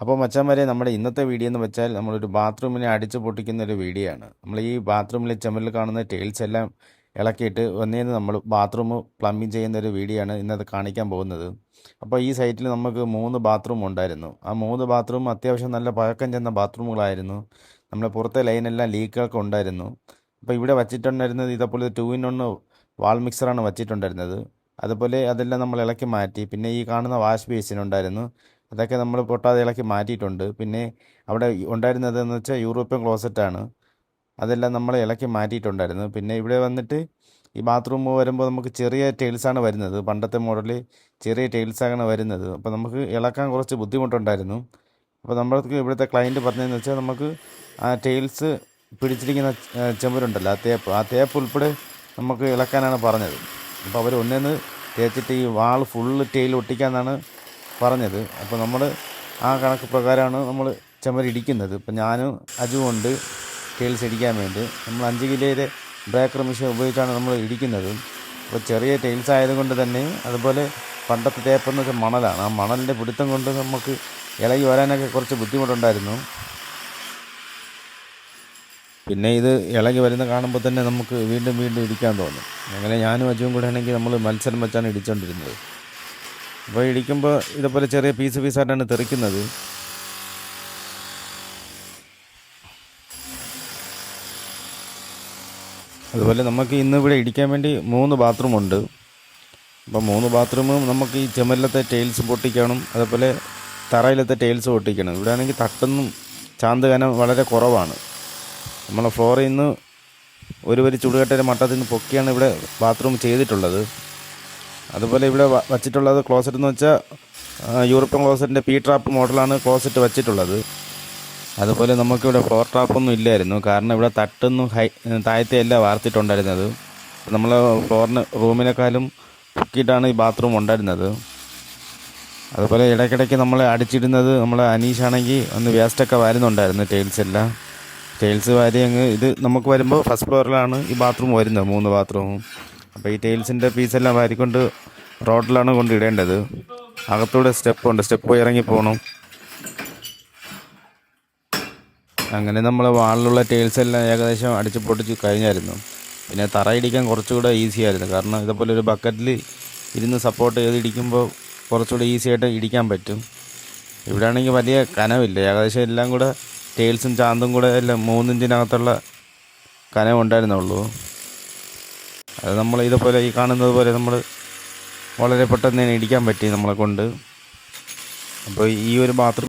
അപ്പോൾ മച്ചാന്മാരെ നമ്മുടെ ഇന്നത്തെ വീഡിയോ എന്ന് വെച്ചാൽ നമ്മളൊരു ബാത്റൂമിനെ അടിച്ചു പൊട്ടിക്കുന്ന ഒരു വീഡിയോ ആണ് നമ്മൾ ഈ ബാത്റൂമിലെ ചുമലിൽ കാണുന്ന ടൈൽസ് എല്ലാം ഇളക്കിയിട്ട് ഒന്നേന്ന് നമ്മൾ ബാത്റൂം പ്ലംബിങ് ചെയ്യുന്ന ഒരു വീഡിയോ ആണ് ഇന്നത് കാണിക്കാൻ പോകുന്നത്. അപ്പോൾ ഈ സൈറ്റിൽ നമുക്ക് മൂന്ന് ബാത്റൂം ഉണ്ടായിരുന്നു. ആ മൂന്ന് ബാത്റൂം അത്യാവശ്യം നല്ല പഴക്കം ചെന്ന ബാത്റൂമുകളായിരുന്നു നമ്മുടെ പുറത്തെ ലൈനെല്ലാം ലീക്കുകളൊക്കെ ഉണ്ടായിരുന്നു. അപ്പോൾ ഇവിടെ വച്ചിട്ടുണ്ടായിരുന്നത് ഇതേപോലെ ടു ഇൻ ഒന്ന് വാൾ മിക്സറാണ് വച്ചിട്ടുണ്ടായിരുന്നത്. അതുപോലെ അതെല്ലാം നമ്മൾ ഇളക്കി മാറ്റി. പിന്നെ ഈ കാണുന്ന വാഷ് ബേസിൻ ഉണ്ടായിരുന്നു. അതൊക്കെ നമ്മൾ പൊട്ടാതെ ഇളക്കി മാറ്റിയിട്ടുണ്ട്. പിന്നെ അവിടെ ഉണ്ടായിരുന്നത് എന്ന് വെച്ചാൽ യൂറോപ്യൻ ക്ലോസറ്റാണ്. അതെല്ലാം നമ്മൾ ഇളക്കി മാറ്റിയിട്ടുണ്ടായിരുന്നു. പിന്നെ ഇവിടെ വന്നിട്ട് ഈ ബാത്റൂം വരുമ്പോൾ നമുക്ക് ചെറിയ ടൈൽസാണ് വരുന്നത്. പണ്ടത്തെ മോഡലിൽ ചെറിയ ടൈൽസാണ് വരുന്നത്. അപ്പോൾ നമുക്ക് ഇളക്കാൻ കുറച്ച് ബുദ്ധിമുട്ടുണ്ടായിരുന്നു. അപ്പോൾ നമ്മൾക്ക് ഇവിടുത്തെ ക്ലയന്റ് പറഞ്ഞതെന്ന് വെച്ചാൽ നമുക്ക് ആ ടൈൽസ് പിടിച്ചിരിക്കുന്ന ചെമ്പരുണ്ടല്ലോ ആ തേപ്പ്. ആ തേപ്പ് ഉൾപ്പെടെ നമുക്ക് ഇളക്കാനാണ് പറഞ്ഞത്. അപ്പോൾ അവർ ഒന്നേന്ന് തേച്ചിട്ട് ഈ വാൾ ഫുള്ള് ടൈൽ ഒട്ടിക്കാന്നാണ് പറഞ്ഞത്. അപ്പോൾ നമ്മൾ ആ കണക്ക് പ്രകാരമാണ് നമ്മൾ ചുമരിടിക്കുന്നത്. ഇപ്പം ഞാനും അജു ഉണ്ട്. ടൈൽസ് ഇടിക്കാൻ വേണ്ടി. നമ്മൾ അഞ്ച് കിലോയുടെ ബ്രേക്കർ മെഷീൻ ഉപയോഗിച്ചാണ് നമ്മൾ ഇടിക്കുന്നത്. അപ്പോൾ ചെറിയ ടൈൽസ് ആയതുകൊണ്ട് തന്നെ അതുപോലെ പണ്ടത്തെ തേപ്പെന്ന് വെച്ചാൽ മണലാണ്. ആ മണലിന്റെ പിടുത്തം കൊണ്ട് നമുക്ക് ഇളകി വരാനൊക്കെ കുറച്ച് ബുദ്ധിമുട്ടുണ്ടായിരുന്നു. പിന്നെ ഇത് ഇളകി വരുന്ന കാണുമ്പോൾ തന്നെ നമുക്ക് വീണ്ടും വീണ്ടും ഇടിക്കാൻ തോന്നും. അങ്ങനെ ഞാനും അജുവും കൂടെ ആണെങ്കിൽ നമ്മൾ മത്സരം വെച്ചാണ് ഇടിച്ചുകൊണ്ടിരുന്നത് അപ്പോൾ ഇടിക്കുമ്പോൾ ഇതുപോലെ ചെറിയ പീസ് പീസായിട്ടാണ് തെറിക്കുന്നത്. അതുപോലെ നമുക്ക് ഇന്ന് ഇവിടെ ഇടിക്കാൻ വേണ്ടി മൂന്ന് ബാത്റൂമുണ്ട് അപ്പോൾ മൂന്ന് ബാത്റൂമും നമുക്ക് ഈ ചുമരിലത്തെ ടൈൽസ് പൊട്ടിക്കണം അതുപോലെ തറയിലത്തെ ടൈൽസ് പൊട്ടിക്കണം. ഇവിടെ ആണെങ്കിൽ തട്ടൊന്നും ചാന്ത് വളരെ കുറവാണ്. നമ്മളെ ഫ്ലോറിൽ നിന്ന് ഒരു വരി ചുടുകട്ടയുടെ മട്ടത്തിൽ നിന്ന് പൊക്കിയാണ് ഇവിടെ ബാത്റൂം ചെയ്തിട്ടുള്ളത്. അതുപോലെ ഇവിടെ വച്ചിട്ടുള്ളത് ക്ലോസറ്റ് എന്ന് വെച്ചാൽ യൂറോപ്യൻ ക്ലോസറ്റിന്റെ പി ട്രാപ്പ് മോഡലാണ് ക്ലോസറ്റ് വെച്ചിട്ടുള്ളത്. അതുപോലെ നമുക്കിവിടെ ഫ്ലോർ ട്രാപ്പൊന്നും ഇല്ലായിരുന്നു. കാരണം ഇവിടെ തട്ടൊന്നും ഹൈ താഴത്തെയല്ല വാർത്തിട്ടുണ്ടായിരുന്നത്. നമ്മൾ ഫ്ലോറിന് റൂമിനേക്കാളും പൊക്കിയിട്ടാണ് ഈ ബാത്റൂം ഉണ്ടായിരുന്നത്. അതുപോലെ ഇടയ്ക്കിടയ്ക്ക് നമ്മൾ അടിച്ചിടുന്നത് നമ്മൾ അനീഷാണെങ്കിൽ ഒന്ന് വേസ്റ്റൊക്കെ വരുന്നുണ്ടായിരുന്നു ടൈൽസ് എല്ലാം. ടൈൽസ് വാരി അങ്ങ് ഇത് നമുക്ക് വരുമ്പോൾ ഫസ്റ്റ് ഫ്ലോറിലാണ് ഈ ബാത്റൂം വരുന്നത് മൂന്ന് ബാത്റൂമും അപ്പോൾ ഈ ടൈൽസിന്റെ പീസെല്ലാം വാരിക്കൊണ്ട് റോഡിലാണ് കൊണ്ടിടേണ്ടത് അകത്തൂടെ സ്റ്റെപ്പ് ഉണ്ട്. സ്റ്റെപ്പ് ഇറങ്ങി പോകണം അങ്ങനെ നമ്മൾ വാളിലുള്ള ടൈൽസ് എല്ലാം ഏകദേശം അടിച്ച് പൊട്ടിച്ച് കഴിഞ്ഞായിരുന്നു. പിന്നെ തറയിടിക്കാൻ കുറച്ചുകൂടെ ഈസി ആയിരുന്നു. കാരണം ഇതുപോലെ ഒരു ബക്കറ്റിൽ ഇരുന്ന് സപ്പോർട്ട് ചെയ്ത് ഇടിക്കുമ്പോൾ കുറച്ചുകൂടെ ഈസി ആയിട്ട് ഇടിക്കാൻ പറ്റും. ഇവിടെ ആണെങ്കിൽ വലിയ കനവില്ല. ഏകദേശം എല്ലാം കൂടെ ടൈൽസും ചാന്തും കൂടെ എല്ലാം മൂന്നിഞ്ചിനകത്തുള്ള കനവുണ്ടായിരുന്നുള്ളൂ. അത് നമ്മൾ ഇതുപോലെ ഈ കാണുന്നത് പോലെ നമ്മൾ വളരെ പെട്ടെന്ന് തന്നെ ഇടിക്കാൻ പറ്റി നമ്മളെ കൊണ്ട്. അപ്പോൾ ഈ ഒരു ബാത്റൂം